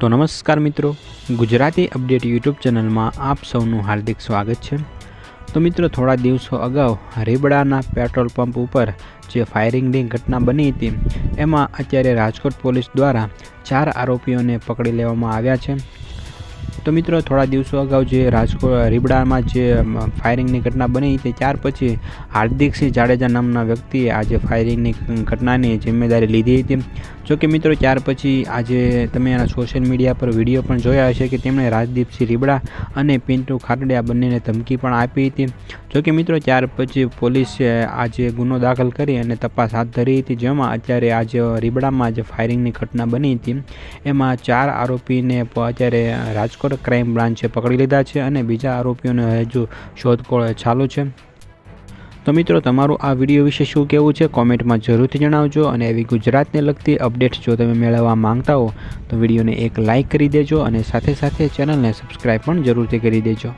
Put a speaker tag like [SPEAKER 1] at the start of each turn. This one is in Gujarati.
[SPEAKER 1] તો નમસ્કાર મિત્રો. ગુજરાતી અપડેટ યુટ્યુબ ચેનલમાં આપ સૌનું હાર્દિક સ્વાગત છે. તો મિત્રો, થોડા દિવસો અગાઉ રેબડાના પેટ્રોલ પંપ ઉપર જે ફાયરિંગની ઘટના બની હતી, એમાં અત્યારે રાજકોટ પોલીસ દ્વારા ચાર આરોપીઓને પકડી લેવામાં આવ્યા છે. તો મિત્રો, થોડા દિવસો અગાઉ જે રાજકોટ રીબડામાં જે ફાયરિંગની ઘટના બની હતી ત્યાર પછી હાર્દિકસિંહ જાડેજા નામના વ્યક્તિએ આજે ફાયરિંગની ઘટનાની જિમ્મેદારી લીધી હતી. જોકે મિત્રો, ત્યાર પછી આજે તમે એના સોશિયલ મીડિયા પર વીડિયો પણ જોયા હશે કે તેમણે રાજદીપસિંહ રીબડા અને પિન્ટુ ખાટડિયા બંનેને ધમકી પણ આપી હતી. જોકે મિત્રો, ત્યાર પછી પોલીસે આજે ગુનો દાખલ કરી અને તપાસ હાથ ધરી હતી, જેમાં અત્યારે આજે રીબડામાં જે ફાયરિંગની ઘટના બની હતી. એમાં ચાર આરોપીને અત્યારે રાજકોટ ક્રાઇમ બ્રાન્ચે પકડી લીધા છે અને બીજા આરોપીઓને હજુ શોધખોળ ચાલુ છે. તો મિત્રો, તમારું આ વીડિયો વિશે શું કહેવું છે? કોમેન્ટમાં જરૂરથી જણાવજો અને એવી ગુજરાતને લગતી અપડેટ્સ જો તમે મેળવવા માંગતા હો, તો વિડીયોને એક લાઇક કરી દેજો અને સાથે સાથે ચેનલને સબસ્ક્રાઈબ પણ જરૂરથી કરી દેજો.